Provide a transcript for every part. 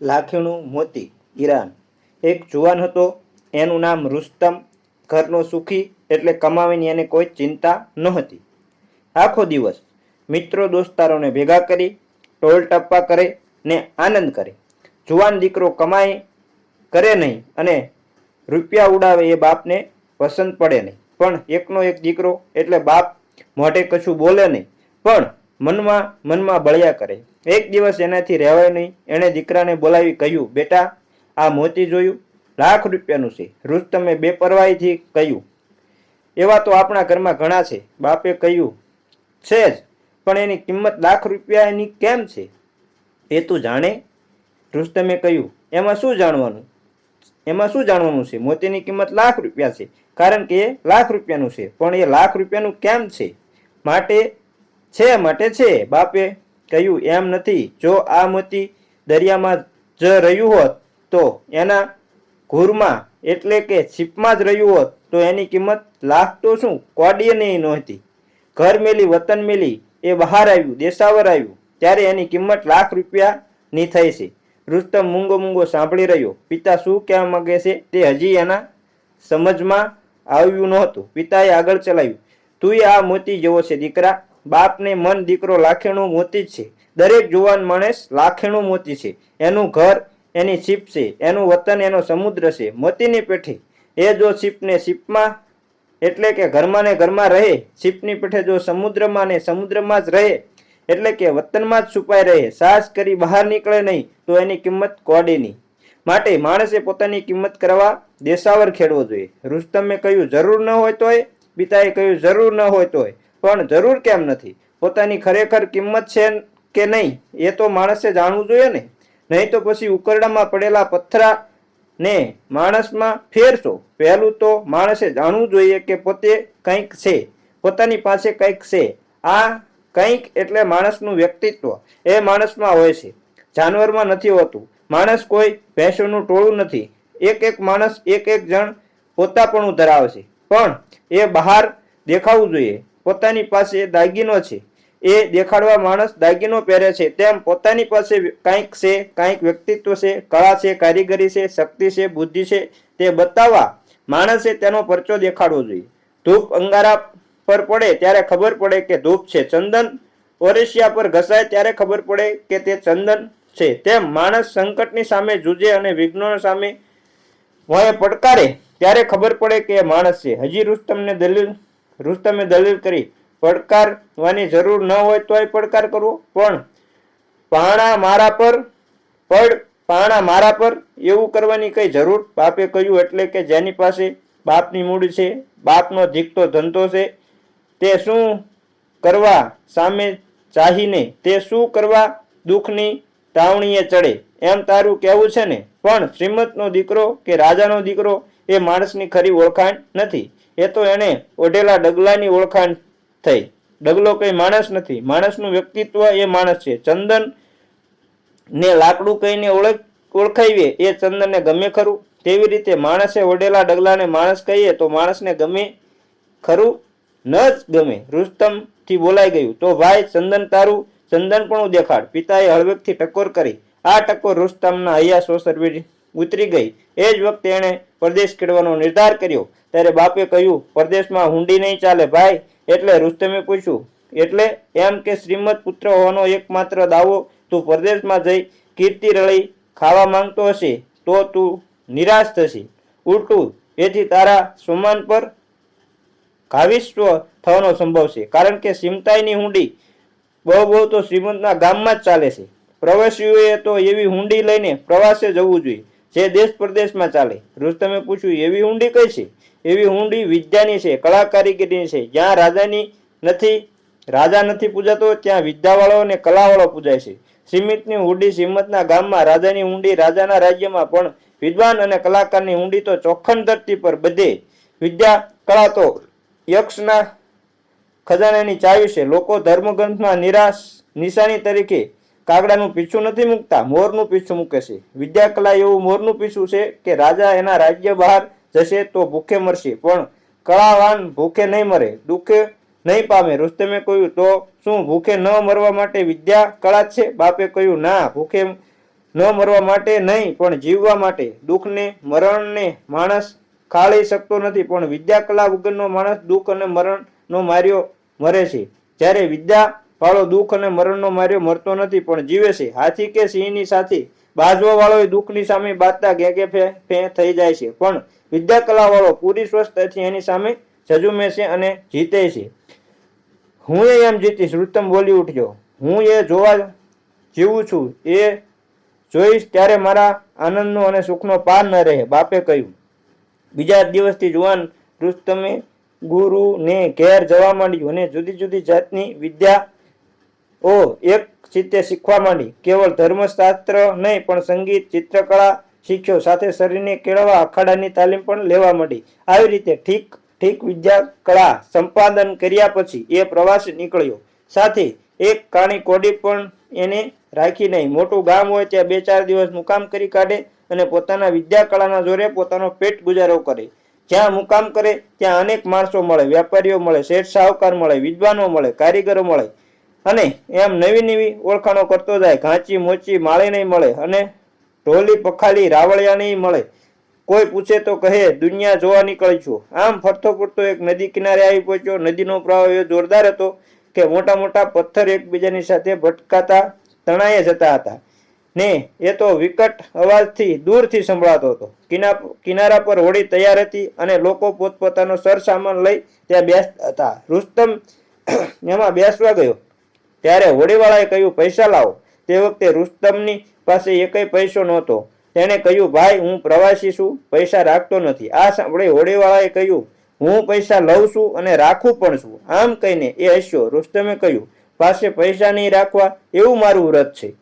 લાખીણું મોતી, ઈરાન. એક જુવાન હતો, એનું નામ રુસ્તમ. ઘરનો સુખી એટલે કમાવીની એને કોઈ ચિંતા નહોતી. આખો દિવસ મિત્રો દોસ્તારોને ભેગા કરી ટોલ ટપ્પા કરે ને આનંદ કરે. જુવાન દીકરો કમાય, કરે નહીં અને રૂપિયા ઉડાવે એ બાપને પસંદ પડે નહીં. પણ એકનો એક દીકરો એટલે બાપ મોઢે કશું બોલે નહીં. પણ મનમાં મનમાં બળ્યા કરે. એક દિવસ એનાથી રહેવાય નહીં. એણે દીકરાને બોલાવી કહ્યું, બેટા, આ મોતી જોયું? લાખ રૂપિયાનું છે. રુસ્તમે બેપરવાહીથી કહ્યું, એવા તો આપણા ઘરમાં ઘણા છે. બાપે કહ્યું, છે જ, પણ એની કિંમત લાખ રૂપિયાની કેમ છે? એ તું જાણે. રુસ્તમે કહ્યું, એમાં શું જાણવાનું? એમાં શું જાણવાનું છે? મોતીની કિંમત લાખ રૂપિયા છે. કારણ કે એ લાખ રૂપિયાનું છે. પણ એ લાખ રૂપિયાનું કેમ છે? માટે છે માટે છે. બાપે કહ્યું એમ નથી. જો આ મોતી દરિયામાં જ રહ્યું હોત, તો એના ઘૂરમાં એટલે કે છીપમાં જ રહ્યું હોત, તો એની કિંમત લાખ તો શું? કોડીએ નહીં નહોતી. ઘર મેલી, વતન મેલી, એ બહાર આવ્યું, દેશાવર આવ્યું. ત્યારે એની કિંમત લાખ રૂપિયાની થઈ છે. રુસ્તમ મૂંગો મૂંગો સાંભળી રહ્યો. પિતા શું કહેવા માગે છે તે હજી એના સમજમાં આવ્યું નહોતું. પિતાએ આગળ ચલાવ્યું, તુંય આ મોતી જેવો છે, દીકરા. બાપને મન દીકરો લાખેણું મોતી છે. દરેક જુવાન માણસ લાખેણું મોતી છે. એનું ઘર, એની છીપ છે. એનું વતન, એનો સમુદ્ર છે. મોતીની પેઠી. એ જો છીપને શીપમાં, એટલે કે ઘરમાં ને ઘરમાં રહે, શીપની પેઠે જો સમુદ્રમાં ને સમુદ્રમાં જ રહે, એટલે કે વતનમાં જ છુપાઈ રહે, સાહસ કરી બહાર નીકળે નહીં, તો એની કિંમત કોડીની માટે માણસે પોતાની કિંમત કરવા દેશાવર ખેડવો જોઈએ. રુસ્તમે કહ્યું, જરૂર ન હોય તોય પિતાએ કહ્યું, જરૂર ન હોય તોય પણ જરૂર કેમ નથી? પોતાની ખરેખર કિંમત છે કે નહીં, એ તો માણસે જાણવું જોઈએ ને. નહીં તો પછી ઉકરડામાં પડેલા પથરા ને માણસમાં ફેરશો. પહેલું તો માણસે જાણવું જોઈએ કે પોતે કંઈક છે, પોતાની પાસે કંઈક છે. આ કંઈક એટલે માણસનું વ્યક્તિત્વ. એ માણસમાં હોય છે. જાનવરમાં નથી હોતું. માણસ કોઈ ભેંસોનું ટોળું નથી. એક એક માણસ એક એક જણ પોતાપણું ધરાવે છે. પણ એ બહાર દેખાવું જોઈએ. પોતાની પાસે દાગીનો છે. એ દેખાડવા માણસ દાગીનો પહેરે છે. તેમ પોતાની પાસે કાંઈક છે, કાંઈક વ્યક્તિત્વ છે, કળા છે, કારીગરી છે, શક્તિ છે, બુદ્ધિ છે, તે બતાવવા માણસે તેનો પરચો દેખાડવો જોઈએ. ધૂપ અંગારા પર પડે ત્યારે ખબર પડે કે ધૂપ છે. ચંદન ઓરેશિયા પર ઘસાય ત્યારે ખબર પડે કે તે ચંદન છે. તેમ માણસ સંકટની સામે જૂજે અને વિઘ્નો સામે વયે પડકારે ત્યારે ખબર પડે કે માણસ છે. હજી રુસ્તમને દલીલ રુસ્તમે દલીલ કરી, પડકારવાની જરૂર ન હોય તોય પડકાર કરવો. પણ પાણા મારા પર, પડ પાણા મારા પર એવું કરવાની કઈ જરૂર? બાપે કહ્યું, એટલે કે જેની પાસે બાપની મૂડ છે, બાપનો ધીકતો ધંધો છે, તે શું કરવા સામે ચાહીને, તે શું કરવા દુઃખની તાવણીએ ચડે? એમ તારું કહેવું છે ને? પણ શ્રીમતનો દીકરો કે રાજાનો દીકરો એ માણસની ખરી ઓળખાણ નથી. એ તો એણે ઓઢેલા ડગલાની ઓળખાણ થઈ. ડગલો કઈ માણસ નથી. માણસનું વ્યક્તિત્વ એ માણસ છે. ચંદન ને લાકડું કહીને ઓળખ ઓળખાવીએ એ ચંદનને ગમે ખરું? તેવી રીતે માણસે ઓઢેલા ડગલાને માણસ કહીએ તો માણસને ગમે ખરું? ન જ ગમે. રુસ્તમથી બોલાઈ ગયું. તો ભાઈ, ચંદન તારું? ચંદન પણ દેખાડ? પિતાએ હળવેકથી ટકોર કરી. આ ટકોર રુસ્તમના હૈયા સોસર ઉતરી ગઈ. એ જ વખતે એણે પરદેશ ખેડવાનો નિર્ધાર કર્યો. ત્યારે બાપે કહ્યું, પરદેશમાં હુંડી નહીં ચાલે ભાઈ. એટલે રુસ્તમે પૂછ્યું, એટલે એમ કે શ્રીમદ પુત્ર હોવાનો એકમાત્ર દાવો, તું પરદેશમાં જઈ કીર્તિ રળી ખાવા માંગતો હશે, તો તું નિરાશ થશે. ઉલટું, એથી તારા સમાન પર ઘાવિષ્વ થવાનો સંભવ છે. કારણ કે સિમતાઈની હુંડી બહુ બહુ તો શ્રીમંતના ગામમાં જ ચાલે છે. પ્રવાસીઓએ તો એવી હુંડી લઈને પ્રવાસે જવું જોઈએ. જે દેશ પ્રદેશમાં ચાલે. રુસ્તમે પૂછ્યું એવી હુંડી કઈ છે? એવી હુંડી વિદ્યાની છે કળા કારીગરીની છે. જ્યાં રાજાની નથી, રાજા નથી પૂજાતો, ત્યાં વિદ્યાવાળો અને કલાવાળો પૂજાય છે. શ્રીમિતની હુંડી શ્રીમતના ગામમાં રાજાની હુંડી રાજાના રાજ્યમાં પણ વિદ્વાન અને કલાકારની હુંડી તો ચોખ્ખન ધરતી પર બધે વિદ્યા કળા તો યક્ષના ખજાનાની ચાવી છે. લોકો ધર્મગ્રંથમાં નિરાશ, નિશાની તરીકે કાગડાનું પીછું નથી મૂકતા, મોરનું પીછું મૂકે છે. વિદ્યાકલા એવું મોરનું પીછું છે કે રાજા એના રાજ્ય બહાર જશે તો ભૂખે મરશે. પણ કળાવાન ભૂખે નહીં મરે, દુઃખે નહીં પામે. રુસ્તમે કહ્યું, તો શું ભૂખે ન મરવા માટે વિદ્યા કળા છે? બાપે કહ્યું, ના, ભૂખે ન મરવા માટે નહીં, પણ જીવવા માટે. દુઃખને મરણને માણસ ખાળી શકતો નથી, પણ વિદ્યા કલા વગરનો માણસ દુઃખ અને મરણનો માર્યો મરે છે. જ્યારે વિદ્યા વાળો દુઃખ અને મરણનો માર્યો મરતો નથી, પણ જીવે છે. હાથી કે સિંહની સાથે? બાજવા વાળો દુઃખની સામે બાજતા ઘેગે ફે ફે થઈ જાય છે. પણ વિદ્યા કલા વાળો પૂરી સ્વસ્થથી એની સામે ઝઝુમે છે અને જીતે છે. હું એ એમ જીતીશ. રૂતમ બોલી ઉઠ્યો. હું એ જોવા જીવું છું. એ જોઈશ ત્યારે મારા આનંદનો અને સુખનો પાર ન રહે. બાપે કહ્યું. બીજા દિવસથી જુવાન રુસ્તમે ગુરુને ઘેર જવા માંડ્યું અને જુદી જુદી જાતની વિદ્યા ઓ એક ચિત્તે શીખવા માંડી. કેવળ ધર્મશાસ્ત્ર નહીં, પણ સંગીત, ચિત્રકળા શીખ્યો. સાથે શરીરને કેળવવા અખાડાની તાલીમ પણ લેવા માંડી. આવી રીતે ઠીક ઠીક વિદ્યા કળા સંપાદન કર્યા પછી એ પ્રવાસ નીકળ્યો. સાથે એક કાણી કોડી પણ એને રાખી નહીં. મોટું ગામ હોય ત્યાં બે ચાર દિવસ મુકામ કરી કાઢે અને પોતાના વિદ્યા કળાના જોરે પોતાનો પેટ ગુજારો કરે. જ્યાં મુકામ કરે, ત્યાં અનેક માણસો મળે. વેપારીઓ મળે, શેઠ, સાહુકાર મળે, વિદ્વાનો મળે, કારીગરો મળે. અને એમ નવી નવી ઓળખાણો કરતો જાય. ઘાંચી મોચી માળી નહીં મળે અને ઢોલી પખાલી રાવળિયા નહીં મળે. કોઈ પૂછે તો કહે, દુનિયા જોવા નીકળી છું. આમ ફરતો ફરતો એક નદી કિનારે આવી પહોંચ્યો. નદીનો પ્રવાહ એવો જોરદાર હતો કે મોટા મોટા પથ્થર એકબીજાની સાથે ભટકાતા તણાએ જતા હતા. ને એ તો વિકટ અવાજથી દૂરથી સંભળાતો હતો. કિના, કિનારા પર હોડી તૈયાર હતી અને લોકો પોતપોતાનો સરસામાન લઈ ત્યાં બેસતા હતા. રુસ્તમ એમાં બેસવા ગયો. ત્યારે હોડીવાળાએ કહ્યું, પૈસા લાવો. તે વખતે રુસ્તમની પાસે એકય પૈસો નહોતો. તેણે કહ્યું, ભાઈ, હું પ્રવાસી છું, પૈસા રાખતો નથી. આ સાંભળી હોડીવાળાએ કહ્યું, હું પૈસા લઉં છું અને રાખું પણ છું. આમ કહીને એ હસ્યો રુસ્તમે કહ્યું, પાસે પૈસા નહીં રાખવા એવું મારું વ્રત છે.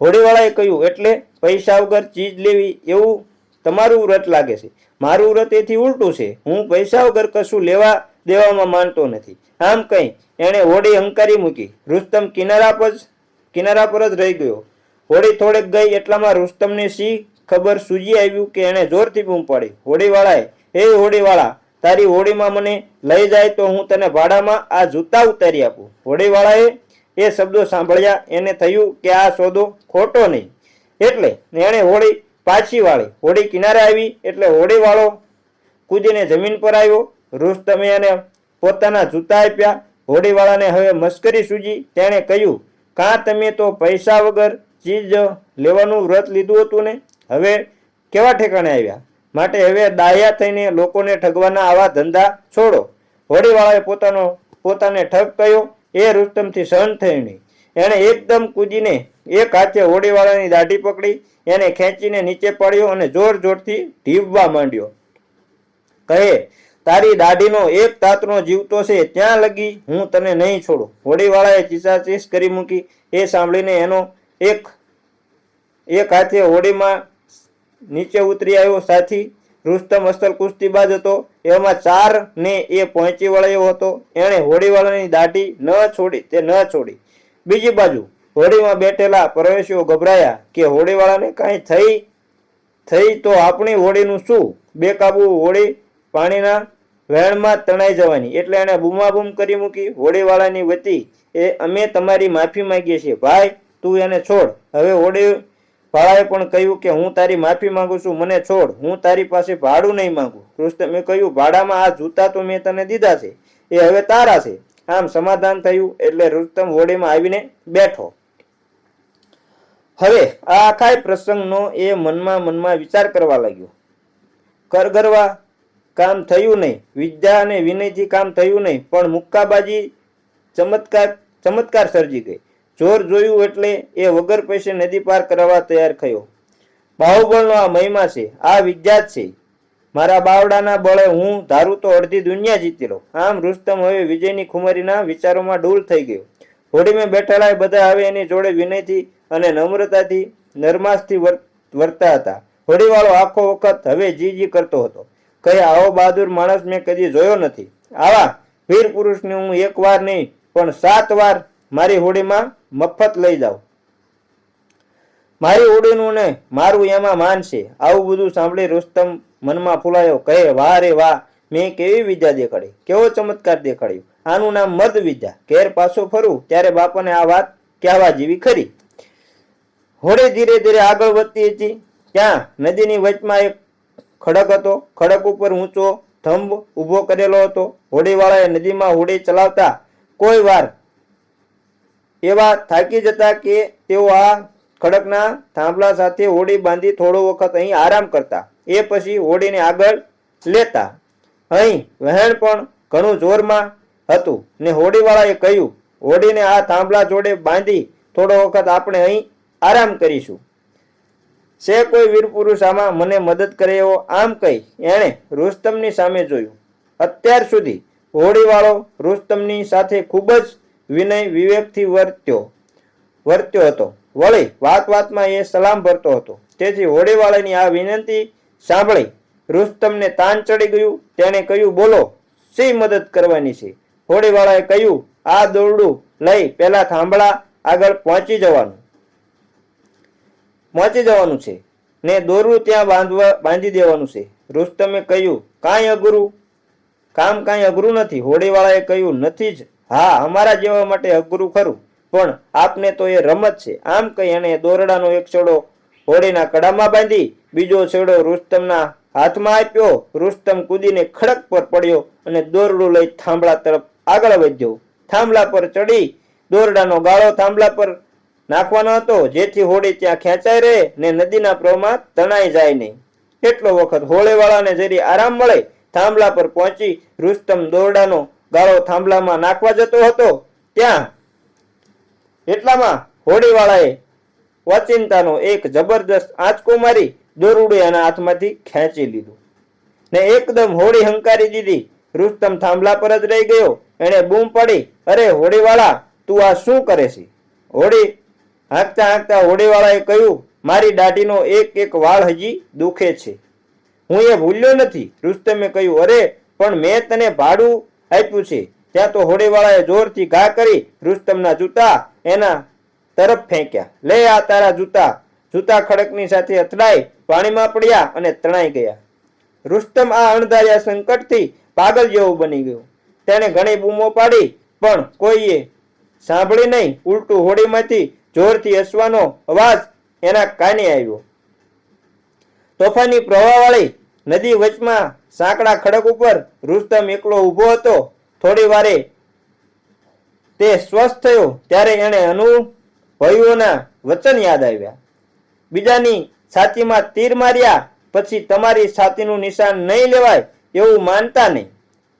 હોડીવાળાએ કહ્યું, એટલે પૈસા વગર ચીજ લેવી એવું તમારું વ્રત લાગે છે. મારું વ્રત એથી ઉલટું છે. હું પૈસા વગર કશું લેવા દેવામાં માનતો નથી. આમ કહી એણે હોડી હંકારી મૂકી. રુસ્તમ કિનારા પર કિનારા પર જ રહી ગયો. હોડી થોડેક ગઈ એટલામાં રુસ્તમને સી ખબર સૂજી આવ્યું કે એણે જોરથી બૂમ પાડી. હોડીવાળાએ, હે હોડીવાળા, તારી હોડીમાં મને લઈ જાય તો હું તને ભાડામાં આ જૂતા ઉતારી આપું. હોડીવાળાએ એ શબ્દો સાંભળ્યા એને થયું કે આ સોદો ખોટો નહીં. એટલે એણે હોડી પાછી વાળી. હોડી કિનારે આવી એટલે હોડીવાળો કૂદીને જમીન પર આવ્યો. રુસ્તમે એને પોતાના જૂતા આપ્યા. હોડીવાળાને હવે મશ્કરી સૂજી, તેણે કહ્યું, કાં તમે તો પૈસા વગર ચીજ લેવાનું વ્રત લીધું હતું ને? હવે કેવા ઠેકાણે આવ્યા? માટે હવે દાયા થઈને લોકોને ઠગવાના આવા ધંધા છોડો. હોડીવાળાએ પોતાનો, પોતાને ઠગ કહ્યો, એ રુસ્તમથી સહન થયું નહીં. એણે એકદમ કૂદીને એક હાથે હોડીવાળાની દાઢી પકડી, એને ખેંચીને નીચે પાડ્યો અને જોર જોરથી ઢીવવા માંડ્યો. કહે તારી દાઢીનો એક તાતનો જીવતો છે, ત્યાં લગી હું તને નહીં છોડું. હોડીવાળાએ ચીસાચીસ કરી મૂકી, એ સાંભળીને એનો એક એક હાથે હોડીમાં નીચે ઉતરી આવ્યો. સાથી, રુસ્તમ અસ્તલ કુસ્તીબાજ હતો. એમાં ચાર ને એ પહોંચી વળ્યો હતો. એણે હોડીવાળાની દાઢી ન છોડી તે ન છોડી. બીજી બાજુ હોડીમાં બેઠેલા પ્રવેશીઓ ગભરાયા કે હોડીવાળાને કાંઈ થઈ થઈ તો આપણી હોડીનું શું? બેકાબુ હોડી પાણીના વહેણમાં તણાઈ જવાની. એટલે એણે બૂમાબૂમ કરી મૂકી હોડીવાળાની વતી એ, અમે તમારી માફી માંગીએ છીએ. ભાઈ, તું એને છોડ. હવે હોડી ભાળાએ પણ કહ્યું કે, હું તારી માફી માંગુ છું. મને છોડ. હું તારી પાસે ભાડું નહીં માંગુ. મેં કહ્યું, ભાડામાં આ જૂતા તો મેં તને દીધા છે. એ હવે તારા છે. આમ સમાધાન થયું એટલે રુસ્તમ હોડીમાં આવીને બેઠો. હવે આ આખાય પ્રસંગનો એ મનમાં મનમાં વિચાર કરવા લાગ્યો. કરગરવા કામ થયું નહીં. વિદ્યા અને વિનયથી કામ થયું નહીં, પણ મુક્કાબાજી ચમત્કાર ચમત્કાર સર્જી ગઈ. જોર જોયું એટલે એ વગર પૈસે નદી પાર કરાવવા તૈયાર થયો. બાહુબળનો આ મહિમા છે, આ વિદ્યા જ છે. મારા બાવડાના બળે હું ધારું તો અડધી દુનિયા જીતી લો આમ રુસ્તમ હવે વિજયની ખુમારીના વિચારોમાં ડૂલ થઈ ગયો. હોડીમાં બેઠેલા બધા હવે એની જોડે વિનયથી અને નમ્રતાથી નરમાસથી વર- વર્તા હતા. હોડીવાળો આખો વખત હવે જી જી કરતો હતો. કહે, આવો બહાદુર માણસ મેં કદી જોયો નથી. આવા, વીર પુરુષને હું એક વાર નહીં, પણ સાત વાર મારી હોડીમાં મફત લઈ જાઉં. મારી હોડીનું ને મારું એમાં માન છે. આવું બધું સાંભળી રુસ્તમ મનમાં ફૂલાયો. કહે, વાહ રે વાહ, મેં કેવી વિદ્યા દેખાડી? કેવો ચમત્કાર દેખાડ્યો? આનું નામ મર્દ વિદ્યા. ઘેર પાછો ફરું, ત્યારે બાપાને આ વાત કહેવા જેવી ખરી. હોડી ધીરે ધીરે આગળ વધતી હતી. ત્યાં નદીની વચમાં એક ખડક હતો. ખડક ઉપર ઊંચો થંભ ઊભો કરેલો હતો. હોડીવાળાએ નદીમાં હોડી ચલાવતા કોઈ વાર એવા થાકી જતા કે તેઓ આ ખડકના થાંભલા સાથે હોડી બાંધી થોડો વખત અહીં આરામ કરતા. એ પછી હોડીને આગળ લેતા. અહીં વહેણ પણ ઘણું જોરમાં હતું ને હોડીવાળાએ કહ્યું, હોડીને આ થાંભલા જોડે બાંધી થોડો વખત આપણે અહીં આરામ કરીશું. છે કોઈ વીર પુરુષ આમાં મને મદદ કરે એવો આમ કહી એણે રુસ્તમની સામે જોયું. અત્યાર સુધી હોડીવાળો રુસ્તમની સાથે ખૂબ જ વિનય વિવેકથી વર્ત્યો વર્ત્યો હતો. વળી વાત વાતમાં એ સલામ ભરતો હતો. તેથી હોડીવાળાની આ વિનંતી સાંભળી રુસ્તમને તાન ચડી ગયું. તેણે કહ્યું, બોલો, શી મદદ કરવાની છે? હોડીવાળાએ કહ્યું, આ દોરડું લઈ પહેલાં થાંભળા આગળ પહોંચી જવાનું. પહોંચી જવાનું છે. ને દોરડું ત્યાં બાંધવા, બાંધી દેવાનું છે. રુસ્તમે કહ્યું, કાંઈ અઘરું? કામ કાંઈ અઘરું નથી. હોડીવાળાએ કહ્યું, નથી જ. હા, અમારા જેવા માટે અઘરું ખરું. પણ આપને તો એ રમત છે. આમ કહી એણે દોરડાનો એક છેડો હોડીના કડામાં બાંધી, બીજો છેડો રુસ્તમના હાથમાં આપ્યો. રુસ્તમ કૂદીને ખડક પર પડ્યો અને દોરડું લઈ થાંભલા તરફ આગળ વધ્યો. થાંભલા પર ચડી, દોરડાનો ગાળો થાંભલા પર નાખવાનો હતો. જેથી હોડી ત્યાં ખેંચાઈ રહે ને નદીના પ્રોમાં તણાઈ જાય નહીં. એટલો વખત હોળેવાળાને જરી આરામ મળે, થાંભલા પર પહોંચી રુસ્તમ દોરડાનો ગાળો થાંભલામાં નાખવા જતો હતો. ત્યાં એટલામાં હોડીવાળાએ વાચિંતાનો એક જબરદસ્ત આંચકો મારી દોરડું એના હાથમાંથી ખેંચી લીધું ને એકદમ હોડી હંકારી દીધી. રુસ્તમ થાંભલા પર જ રહી ગયો. એણે બૂમ પડી, અરે હોડીવાળા તું આ શું કરે છે? હોડી હાંકતા હાંકતા હોડીવાળાએ કહ્યું, મારી દાઢીનો એક એક વાળ હજી દુખે છે. હું એ ભૂલ્યો નથી. રુસ્તમે કહ્યું, અરે, પણ મેં તને ભાડું આપ્યું છે. ત્યાં તો હોડીવાળાએ જોરથી ઘા કરી રુસ્તમના જૂતા એના તરફ ફેંક્યા. લે આ તારા જૂતા. જૂતા ખડકની સાથે અથડાઈ પાણીમાં પડ્યા અને તણાઈ ગયા. રુસ્તમ આ અણધાર્યા સંકટથી પાગલ જેવું બની ગયો. તેણે ઘણી બૂમો પાડી, પણ કોઈએ સાંભળી નહીં. ઉલટું હોડીમાંથી જોરથી હસવાનો અવાજ એના કાને આવ્યો? તોફાની પ્રવાહવાળી નદી વચમાં સાંકડા ખડક ઉપર રુસ્તમ એકલો ઊભો હતો. થોડી વારે તે સ્વસ્થ થયો, ત્યારે એણે અનુભવીઓના વચન યાદ આવ્યા. બીજાની છાતીમાં તીર માર્યા પછી તમારી છાતીનું નિશાન નહીં લેવાય એવું માનતા નહીં.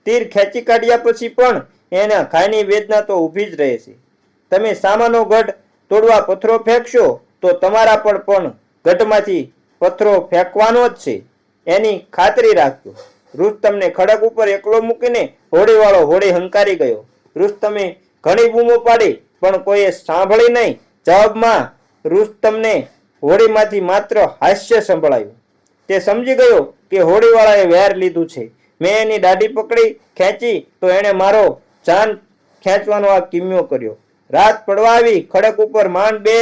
તીર ખેંચી કાઢ્યા પછી પણ એના ખાયની વેદના તો ઊભી જ રહે છે. તમે સામાનો ગઢ તોડવા પથ્થરો ફેંકશો, તો તમારા પર પણ ગઢમાંથી પથ્થરો ફેંકવાનો જ છે. એની ખાતરી રાખજો. રુસ્તમને ખડક ઉપર એકલો મૂકીને હોડીવાળો હોડી હંકારી ગયો. રુસ્તમે ઘણી બૂમો પાડી, પણ કોઈએ સાંભળી નહીં. જવાબમાં રુસ્તમને હોડીમાંથી માત્ર હાસ્ય સંભળાયું. તે સમજી ગયો કે હોડીવાળાએ વેર લીધું છે. મેં એની દાઢી પકડી, ખેંચી, તો એણે મારો જાન ખેંચવાનો આ કિમ્યો કર્યો. રાત પડવા આવી ખડક ઉપર માંડ બે,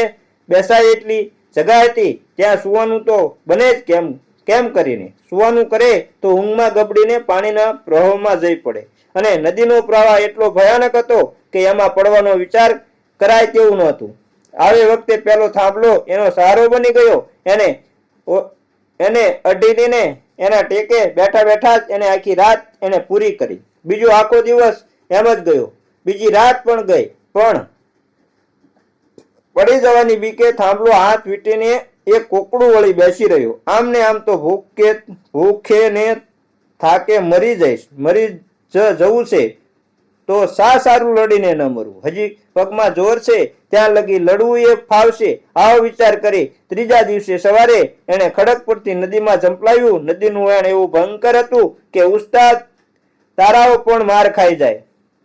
બેસાય એટલી જગા હતી, ત્યાં સુવાનું તો બને જ કેમ કેમ કરીને? સુવાનું કરે તો ઊંઘમાં ગબડીને પાણીના પ્રવાહમાં જઈ પડે. અને નદીનો પ્રવાહ એટલો ભયાનક હતો કે એમાં પડવાનો વિચાર કરાય તેવું નહોતું. આવી વખતે પેલો થાંભલો એનો સહારો બની ગયો, એને એને અઢીને એના ટેકે બેઠા બેઠા જ એને આખી રાત એને પૂરી કરી. બીજો આખો દિવસ એમ જ ગયો. બીજી રાત પણ ગઈ, પણ પડી જવાની બીકે થાંભલો હાથ વીટીને એક કોકડું વળી બેસી રહ્યો. આમ ને આમ તો ભૂખે ભૂખે ને થાકે મરી જઈશ, મરી જ જવું છે. તો સા સારું લડીને ન મરવું? હજી પગમાં જોર છે, ત્યાં લગી લડવું એ ફાવશે આવો વિચાર કરી ત્રીજા દિવસે સવારે એણે ખડક પરથી નદીમાં ઝંપલાવ્યું. નદીનું વહેણ એવું ભયંકર હતું કે, ઉસ્તાદ, તારાઓ પણ માર ખાઈ જાય.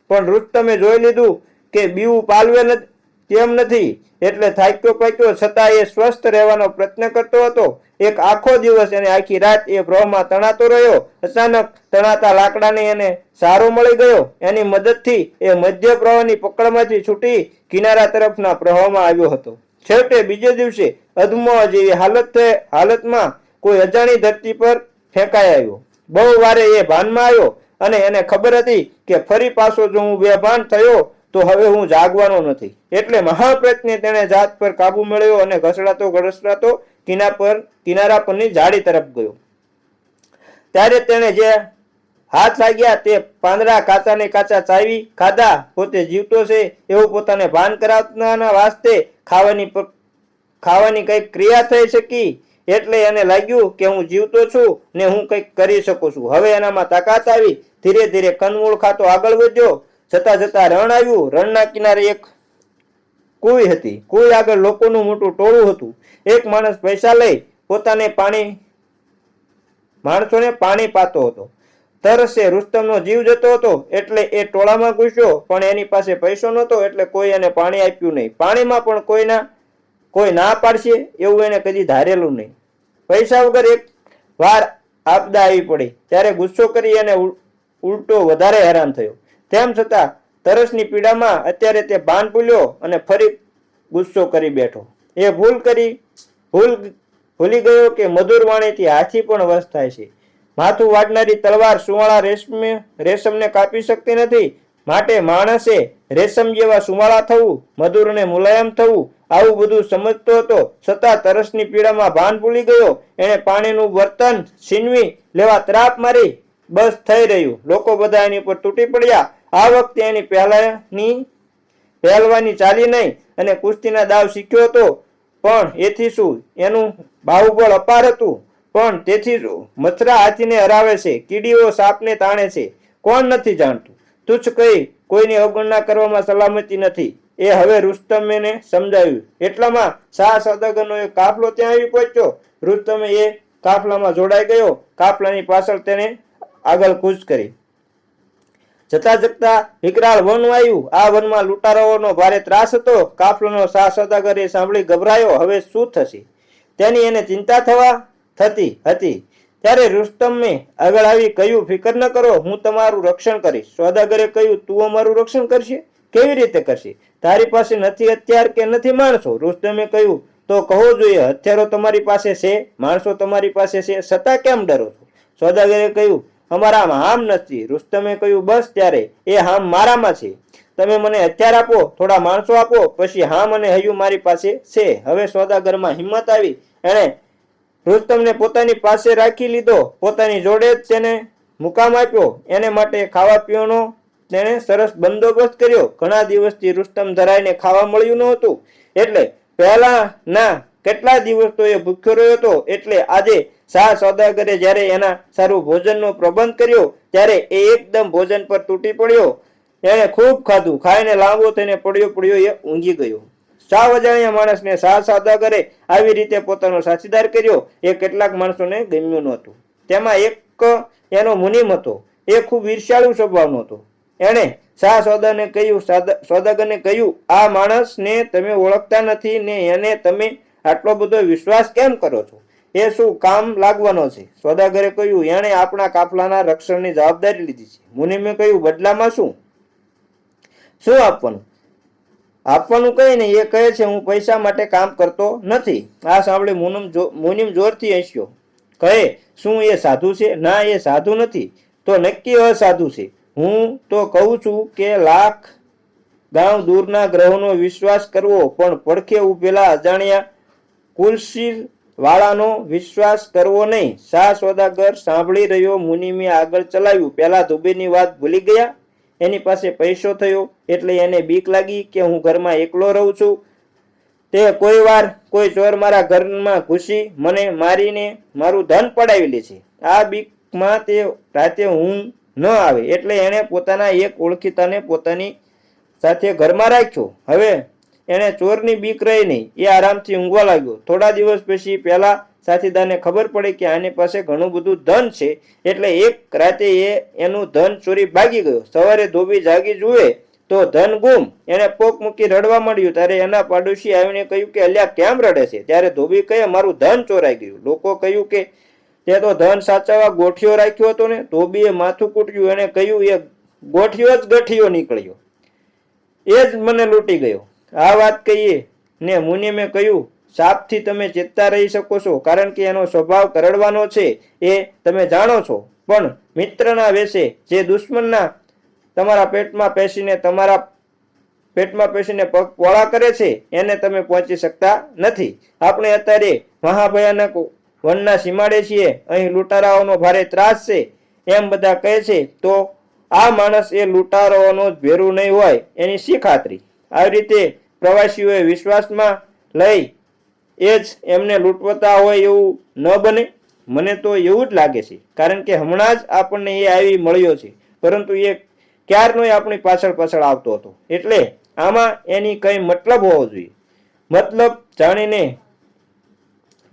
પણ રુસ્તમે જોઈ લીધું કે બીવું પાલવે ન- તેમ નથી? એટલે થાક્યો પાક્યો છતાં એ સ્વસ્થ રહેવાનો પ્રયત્ન કરતો હતો. એક આખો દિવસ અને આખી રાત એ પ્રવાહમાં તણાતો રહ્યો. અચાનક તણાતા લાકડાને એને સારો મળી ગયો. એની મદદથી એ મધ્ય પ્રવાહની પકડમાંથી છૂટી કિનારા તરફના પ્રવાહમાં આવ્યો હતો. છેવટે બીજે દિવસે અધમોહ જેવી હાલત હાલતમાં કોઈ અજાણી ધરતી પર ફેંકાઈ આવ્યો. બહુ વારે એ ભાનમાં આવ્યો અને એને ખબર હતી કે ફરી પાછો જો હું બેભાન થયો તો હવે હું જાગવાનો નથી. એટલે મહાપ્રયત્ને તેણે જાત પર કાબુ મેળવ્યો અને ઘસડાતો ઘસડાતો કિના પર, કિનારા પરની જાળી તરફ ગયો. ત્યારે તેણે જે હાથ લાગ્યા તે પાંદડા કાચાને કાચા ચાવી, ખાધા, પોતે જીવતો છે એવું પોતાને ભાન કરાવતાના વાસ્તે ખાવાની ખાવાની કંઈક ક્રિયા થઈ શકી. એટલે એને લાગ્યું કે હું જીવતો છું ને હું કંઈક કરી શકું છું. હવે એનામાં તાકાત આવી. ધીરે ધીરે કનમૂળ ખાતો આગળ વધ્યો. જતા જતા રણ આવ્યું. રણના કિનારે એક કુઈ હતી. કુઈ આગળ લોકોનું મોટું ટોળું હતું. એક માણસ પૈસા લઈ પોતાને પાણી, માણસોને પાણી પાતો હતો. તરસે રુસ્તમનો જીવ જતો હતો, એટલે એ ટોળામાં ઘૂસ્યો, પણ એની પાસે પૈસો નહોતો, એટલે કોઈ એને પાણી આપ્યું નહીં. પાણીમાં પણ કોઈના, કોઈ ના પાડશે, એવું એને કદી ધારેલું નહીં. પૈસા વગર એક વાર આપદા આવી પડી. ત્યારે ગુસ્સો કરી અને ઉલટો વધારે હેરાન થયો. તેમ છતાં તરસની પીડામાં અત્યારે તે ભાન ભૂલ્યો અને ફરી ગુસ્સો કરી બેઠો. એ ભૂલ કરી ભૂલ ભૂલી ગયો કે મધુર વાણીથી હાથી પણ વશ થાય છે. માથું વાટનારી તલવાર સુવાળા રેશમ રેશમને કાપી શકતી નથી. માટે માણસે રેશમ જેવા સુવાળા થવું મધુર અને મુલાયમ થવું, આવું બધું સમજતો હતો. છતાં તરસની પીડામાં ભાન ભૂલી ગયો. એણે પાણીનું વર્તન છીનવી, લેવા ત્રાપ મારી. બસ થઈ રહ્યું. લોકો બધા એની ઉપર તૂટી પડ્યા. આ વખતે એની પહેલાની પહેલવાની ચાલી નહીં અને કુસ્તીના દાવ શીખ્યો હતો પણ એથી શું? એનું બાહુબળ અપાર હતું. પણ તેથી શું મથરા હાથીને હરાવે છે. કીડીઓ સાપને તાણે છે. કોણ નથી જાણતું. તુચ્છ કહી કોઈની અવગણના કરવામાં સલામતી નથી. એ હવે રુસ્તમેને સમજાવ્યું. એટલામાં શાહ સદાગરનો એક કાફલો ત્યાં આવી પહોંચ્યો. રુસ્તમે એ કાફલામાં જોડાઈ ગયો. કાફલાની પાછળ તેને આગળ કૂચ કરી. જતા જતા વિકરાળ વન આવ્યું આ વનમાં લૂંટારાઓનો ભારે ત્રાસ હતો. કાફલાનો શાહ સદાગર સાંભળી ગભરાયો, હવે શું થશે? તેની એને ચિંતા થવા થતી હતી. ત્યારે રુસ્તમે આગળ આવી કહ્યું, ફિકર ન કરો, હું તમારું રક્ષણ કરીશ. સોદાગરે કહ્યું, તું અમારું રક્ષણ કરશે? કેવી રીતે કરશે? તારી પાસે નથી હથિયાર કે નથી માણસો? રુસ્તમે કહ્યું, તો કહો જોઈએ, હથિયારો તમારી પાસે છે? માણસો તમારી પાસે છે? છતાં કેમ ડરો છો? સોદાગરે કહ્યું અમારામાં હામ નથી. રુસ્તમે કહ્યું, બસ ત્યારે, એ હામ મારામાં છે. તમે મને હથિયાર આપો, થોડા માણસો આપો, પછી હામ અને હૈયું મારી પાસે છે. હવે સોદાગરમાં હિંમત આવી. એણે રુસ્તમને પોતાની પાસે રાખી લીધો. પોતાની જોડે જ તેને મુકામ આપ્યો. એને માટે ખાવા પીવાનો તેણે સરસ બંદોબસ્ત કર્યો. ઘણા દિવસથી રુસ્તમ ધરાઈને ખાવા મળ્યું નહોતું. એટલે પહેલા ના કેટલા દિવસ તો એ ભૂખ્યો રહ્યો હતો? એટલે આજે શાહ સોદાગરે જ્યારે એના સારું ભોજનનો પ્રબંધ કર્યો, ત્યારે એ એકદમ ભોજન પર તૂટી પડ્યો. એણે ખૂબ ખાધું. ખાઈને લાંબો થઈને પડ્યો પડ્યો, એ ઊંઘી ગયો. સાવ અજાણ્યા માણસને શાહ સોદાગરે આવી રીતે પોતાનો સાથીદાર કર્યો. એ કેટલાક માણસોને ગમ્યું નહોતું. તેમાં એક એનો મુનિમ હતો. એ ખૂબ ઈર્ષ્યાળુ સ્વભાવનો હતો. એણે શાહ સોદાને કહ્યું, સાદા- સોદાગરને કહ્યું, આ માણસને તમે ઓળખતા નથી ને એને તમે આટલો બધો વિશ્વાસ કેમ કરો છો? એ શું કામ લાગવાનો છે? સોદાગરે કહ્યું, એણે આપણા કાફલાના રક્ષણની જવાબદારી લીધી છે. મુનિમે કહ્યું, બદલામાં શું? શું આપવાનું? આપવાનું કઈ નહીં, એ કહે છે, હું પૈસા માટે કામ કરતો નથી. આ સાંભળી મુનિમ મુનિમ જોરથી હસ્યો. કહે, શું એ સાધુ છે? ના, એ સાધુ નથી. તો નક્કી અસાધુ છે. હું તો કહું છું કે લાખ ગામ દૂરના ગ્રહોનો વિશ્વાસ કરવો, પણ પડખે ઉભેલા અજાણ્યા કુલશીલ વાળાનો વિશ્વાસ કરવો નહીં. શાહ સોદાગર સાંભળી રહ્યો, મુનિમે આગળ ચલાવ્યું. પહેલાં ધુબેની વાત ભૂલી ગયા. એની પાસે પૈસો થયો, એટલે એને બીક લાગી કે હું ઘરમાં એકલો રહું છું. તે કોઈ વાર કોઈ ચોર મારા ઘરમાં ઘૂસી મને મારીને મારું ધન પડાવી લે છે. આ બીકમાં તે રાતે હું ન આવે, એટલે એણે પોતાના એક ઓળખીતાને પોતાની સાથે ઘરમાં રાખ્યો. હવે એણે ચોરની બીક રહી નહીં. એ આરામથી ઊંઘવા લાગ્યો. થોડા દિવસ પછી પહેલા સાથીદારને ખબર પડી કે આની પાસે ઘણું બધું ધન છે. એટલે એક રાતે એ એનું ધન ચોરી ભાગી ગયો. સવારે ધોબી જાગી જુએ તો ધન ગુમ. એને પોક મૂકી રડવા મળ્યું ત્યારે એના પાડોશી આવીને કહ્યું કે, અલ્યા, કેમ રડે છે? ત્યારે ધોબી કહે મારું ધન ચોરાઈ ગયું. લોકો કહ્યું કે, તે તો ધન સાચવવા ગોઠિયો રાખ્યો હતો ને. ધોબીએ માથું કૂટ્યું. એને કહ્યું, એ ગોઠિયો જ ગઠિયો નીકળ્યો. એ જ મને લૂંટી ગયો. આ વાત કહીએ ને મુનિમે કહ્યું, સાપથી તમે ચેતતા રહી શકો છો, કારણ કે એનો સ્વભાવ કરડવાનો છે, એ તમે જાણો છો. પણ મિત્રના વેશે જે દુશ્મનના તમારા પેટમાં પેસીને તમારા પેટમાં પેશીને પગ પોળા કરે છે, એને તમે પહોંચી શકતા નથી. આપણે અત્યારે મહાભયાનક વનના સીમાડે છીએ, અહીં લૂંટારાઓનો ભારે ત્રાસ છે. એમ બધા કહે છે, તો આ માણસ એ લૂંટારાઓનો જ ભેરું નહીં હોય, એની શી ખાતરી? આવી રીતે પ્રવાસીઓએ વિશ્વાસમાં લઈ એ જ એમને લૂંટવતા હોય એવું ન બને. મને તો એવું જ લાગે છે. કારણ કે હમણાં જ આપણને એ આવી મળ્યો છે. પરંતુ એ ક્યારનોય આપણી પાછળ પાછળ આવતો હતો. એટલે આમાં એની કઈ મતલબ હોવો જોઈએ. મતલબ જાણીને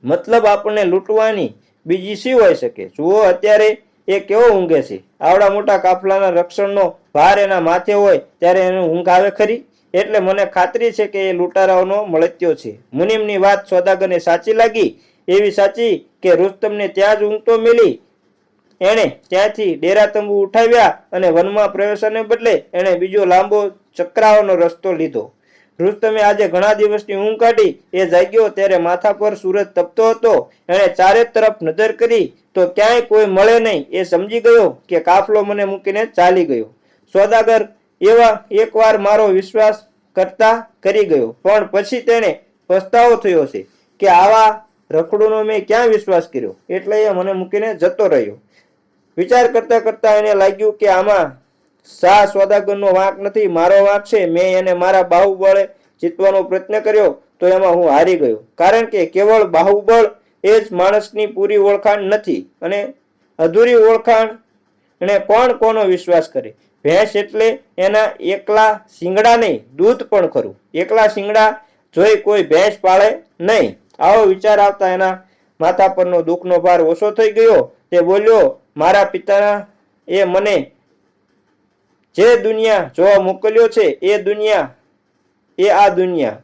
મતલબ આપણને લૂંટવાની બીજી શી હોઈ શકે? જુઓ, અત્યારે એ કેવો ઊંઘે છે. આવડા મોટા કાફલાના રક્ષણનો ભાર એના માથે હોય ત્યારે એને ઊંઘ આવે ખરી? એટલે મને ખાતરી છે કે એ લૂંટારાઓનો મળત્યો છે. મુનિમની વાત સોદાગરને સાચી લાગી, એવી સાચી કે રુસ્તમને ત્યાં જ ઊંઘતો મિલી. એણે ત્યાંથી ડેરા તંબુ ઉઠાવ્યા અને વનમાં પ્રવેશને બદલે એણે બીજો લાંબો ચક્રાવાનો રસ્તો લીધો. રુસ્તમે આજે ઘણા દિવસની ઊંઘ કાઢી, એ જાગ્યો ત્યારે માથા પર સૂરજ તપતો હતો. એણે ચારે તરફ નજર કરી, તો ક્યાંય કોઈ મળે નહીં. એ સમજી ગયો કે કાફલો મને મૂકીને ચાલી ગયો. સોદાગર એવા એકવાર મારો વિશ્વાસ કરતા કરી ગયો. પણ પછી તેણે પસ્તાવો થયો છે કે આવા રખડુનો મેં ક્યાં વિશ્વાસ કર્યો? એટલે એ મને મૂકીને જતો રહ્યો. વિચાર કરતા કરતા એને લાગ્યું કે આમાં શાહ સોદાગરનો વાંક નથી, મારો વાંક છે. મેં એને મારા બાહુબળે જીતવાનો પ્રયત્ન કર્યો તો એમાં હું હારી ગયો. કારણ કે કેવળ બાહુબળ એ જ માણસની પૂરી ઓળખાણ નથી અને અધૂરી ઓળખાણ અને કોણ કોનો વિશ્વાસ કરે? ભેંસ એટલે એના એકલા શિંગડા નહીં દૂધ પણ ખરું. એકલા શિંગડા જોઈ કોઈ ભેંસ પાળે નહીં. આવો વિચાર આવતા એના માથા પરનો દુઃખનો ભાર ઓછો થઈ ગયો. તે બોલ્યો, મારા પિતાના એ મને જે દુનિયા જોવા મોકલ્યો છે, એ દુનિયા, એ આ દુનિયા.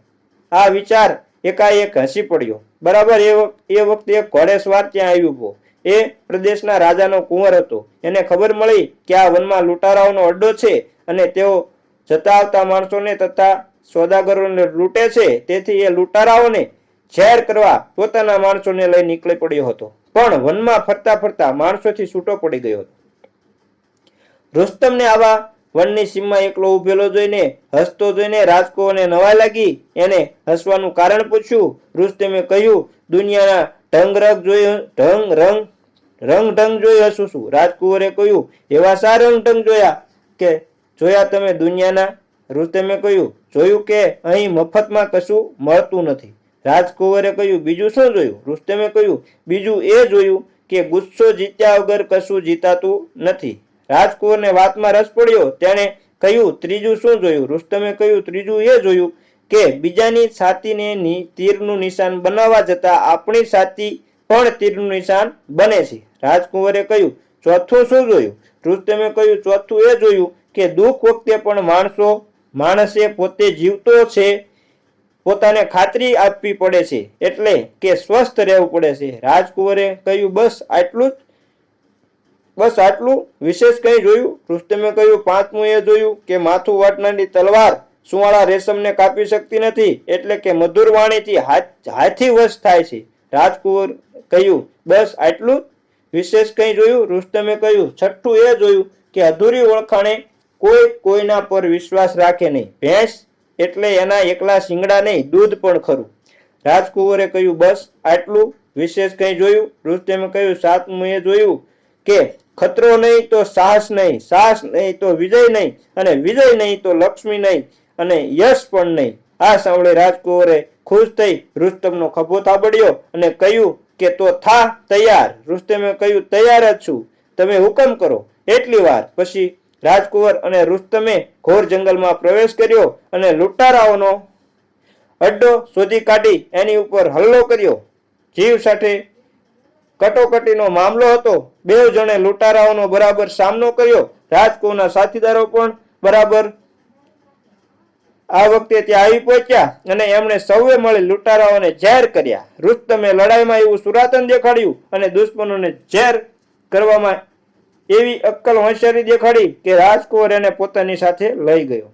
આ વિચાર એકાએક હસી પડ્યો. બરાબર, એ એ વખતે એક ઘોડેસવાર ત્યાં આવ્યું એ પ્રદેશના રાજાનો કુંવર હતો. એને ખબર મળી કે આ વનમાં લૂંટારાઓનો અડ્ડો છે અને તેઓ જતા આવતા માણસોને તથા સોદાગરોને લૂંટે છે. તેથી એ લૂંટારાઓને ઝેર કરવા પોતાના માણસોને લઈ નીકળી પડ્યો હતો. પણ વનમાં ફરતા ફરતા માણસોથી છૂટો પડી ગયો હતો. રુસ્તમને આવા વનની સીમમાં એકલો ઉભેલો જોઈને, હસતો જોઈને રાજકોને નવાઈ લાગી. એને હસવાનું કારણ પૂછ્યું. રુસ્તમે કહ્યું, દુનિયાના ઢંગ રંગ જોયું, ઢંગ રંગ રંગ ઢંગ જોઈ શું શું? રાજકુંવરે કહ્યું, એવા સા રંગ ઢંગ જોયા? કે જોયા તમે દુનિયાના રુસ્તમે કહ્યું, જોયું કે અહીં મફતમાં કશું મળતું નથી. રાજકુંવરે કહ્યું, બીજું શું જોયું? રુસ્તમે કહ્યું, બીજું એ જોયું કે ગુસ્સો જીત્યા વગર કશું જીતાતું નથી. રાજકુંવરને વાતમાં રસ પડ્યો, તેણે કહ્યું, ત્રીજું શું જોયું? રુસ્તમે કહ્યું, ત્રીજું એ જોયું કે બીજાની છાતીને તીરનું નિશાન બનાવવા જતા આપણી છાતી પણ તીરનું નિશાન બને છે. રાજકુંવરે કહ્યું, ચોથું શું જોયું? રુસ્તમે કહ્યું, ચોથું એ જોયું કે દુઃખ વખતે પણ માણસો, માણસે પોતે જીવતો છે, પોતાને ખાતરી આપવી પડે છે, એટલે કે સ્વસ્થ રહેવું પડે છે. રાજકુંવરે કહ્યું, બસ આટલું જ, બસ આટલું વિશેષ કંઈ જોયું? રુસ્તમે કહ્યું, પાંચમું એ જોયું કે માથું વાટનારી તલવાર સુવાળા રેશમને કાપી શકતી નથી, એટલે કે મધુર વાણીથી હાથી વશ થાય છે. રાજકુંવર કહ્યું, બસ આટલું વિશેષ કંઈ જોયું? રુસ્તમે કહ્યું, છઠ્ઠું એ જોયું કે અધૂરી ઓળખાણે કોઈ કોઈના પર વિશ્વાસ રાખે નહીં. ભેંસ એટલે એના એકલા શિંગડા નહીં, દૂધ પણ ખરું. રાજકુંવરે કહ્યું, બસ આટલું? વિશેષ કંઈ જોયું? રુસ્તમે કહ્યું, સાતમું એ જોયું કે ખતરો નહીં તો સાહસ નહીં સાહસ નહીં તો વિજય નહીં અને વિજય નહીં તો લક્ષ્મી નહીં અને યશ પણ નહીં. આ સાંભળે રાજકુંવરે ખુશ થઈ રુસ્તમનો ખભો થાબડ્યો અને કહ્યું કે તો થા તૈયાર. રુસ્તમે કહ્યું, તૈયાર જ છું. તમે હુકમ કરો. એટલી વાર પછી રાજકુંવર અને રુસ્તમે ઘોર જંગલમાં પ્રવેશ કર્યો અને લૂંટારાઓનો અડ્ડો શોધી કાઢી એની ઉપર હલ્લો કર્યો. જીવ સાથે કટોકટીનો મામલો હતો. બે જણે લૂંટારાઓનો બરાબર સામનો કર્યો. રાજકુંવરના સાથીદારો પણ બરાબર આ વખતે ત્યાં આવી પહોંચ્યા અને એમણે સૌએ મળી લૂંટારાઓને ઝેર કર્યા. રુસ્તમે લડાઈમાં એવું સુરાતન દેખાડ્યું અને દુશ્મનોને ઝેર કરવામાં એવી અક્કલ હોશિયારી દેખાડી કે રાજકુંવર એને પોતાની સાથે લઈ ગયો.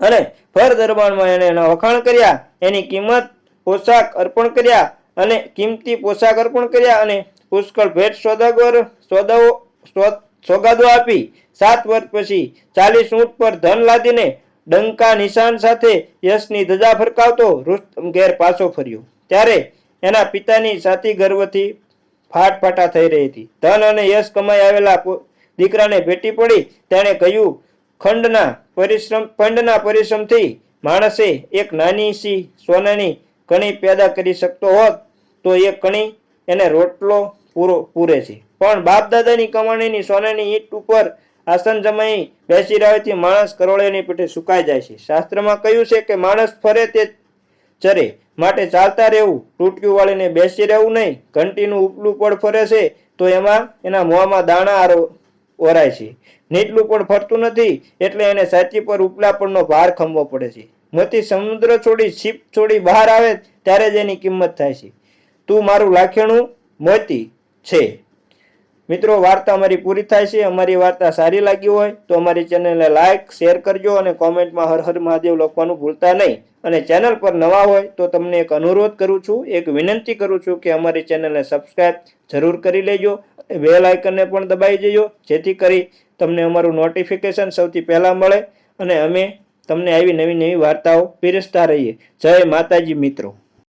અને ફર દરબારમાં એને એના વખાણ કર્યા, એની કિંમત પોશાક અર્પણ કર્યા અને કિંમતી પોશાક અર્પણ કર્યા અને પુષ્કળ ભેટ સોદાગર સોદાઓ સોગાદો આપી. સાત વર્ષ પછી ચાલીસ ઊંટ પર ધન લાદીને ડંકા નિશાન સાથે યશની ધજા ફરકાવતો રુસ્તમ ઘેર પાછો ફર્યો. ત્યારે એના પિતાની છાતી ગર્વથી ફાટફાટા થઈ રહી હતી. ધન અને યશ કમાઈ આવેલા દીકરાને ભેટી પડી. તેણે કહ્યું, ખંડના પરિશ્રમ, ખંડના પરિશ્રમથી માણસે એક નાની સી સોનાની કણી પેદા કરી શકતો હોત, તો એ કણી એને રોટલો પૂરો, પૂરે છે. પણ બાપ દાદાની કમાણીની સોનાની ઈંટ ઉપર આસન જમાઈ બેસી રહેવાથી માણસ કરોળેની પીઠે સુકાઈ જાય છે. શાસ્ત્રમાં કહ્યું છે કે માણસ ફરે તે ચરે. માટે ચાલતા રહેવું ટૂટક્યું વાળીને બેસી રહેવું નહીં. ઘંટીનું ઉપલું પડ ફરે છે, તો એમાં, એના મોંમાં દાણા આરો, ઓરાય છે. નીચલું પણ ફરતું નથી, એટલે એને સાચી પર ઉપલા પડનો ભાર ખમવો પડે છે. મોતી સમુદ્ર છોડી શીપ છોડી બહાર આવે, ત્યારે જ એની કિંમત થાય છે. તું મારું લાખેણું મોતી છે. મિત્રો, વાર્તા અમારી પૂરી થાય છે. અમારી વાર્તા સારી લાગી હોય તો અમારી ચેનલને લાઇક શેર કરજો અને કોમેન્ટમાં હર હર મહાદેવ લખવાનું ભૂલતા નહીં. અને ચેનલ પર નવા હોય તો તમને એક અનુરોધ કરું છું, એક વિનંતી કરું છું કે અમારી ચેનલને સબસ્ક્રાઇબ જરૂર કરી લેજો. બેલ આઇકનને પણ દબાવી દેજો જેથી કરી તમને અમારું નોટિફિકેશન સૌથી પહેલાં મળે અને અમે તમને આવી નવી નવી વાર્તાઓ પીરસતા રહીએ. જય માતાજી મિત્રો.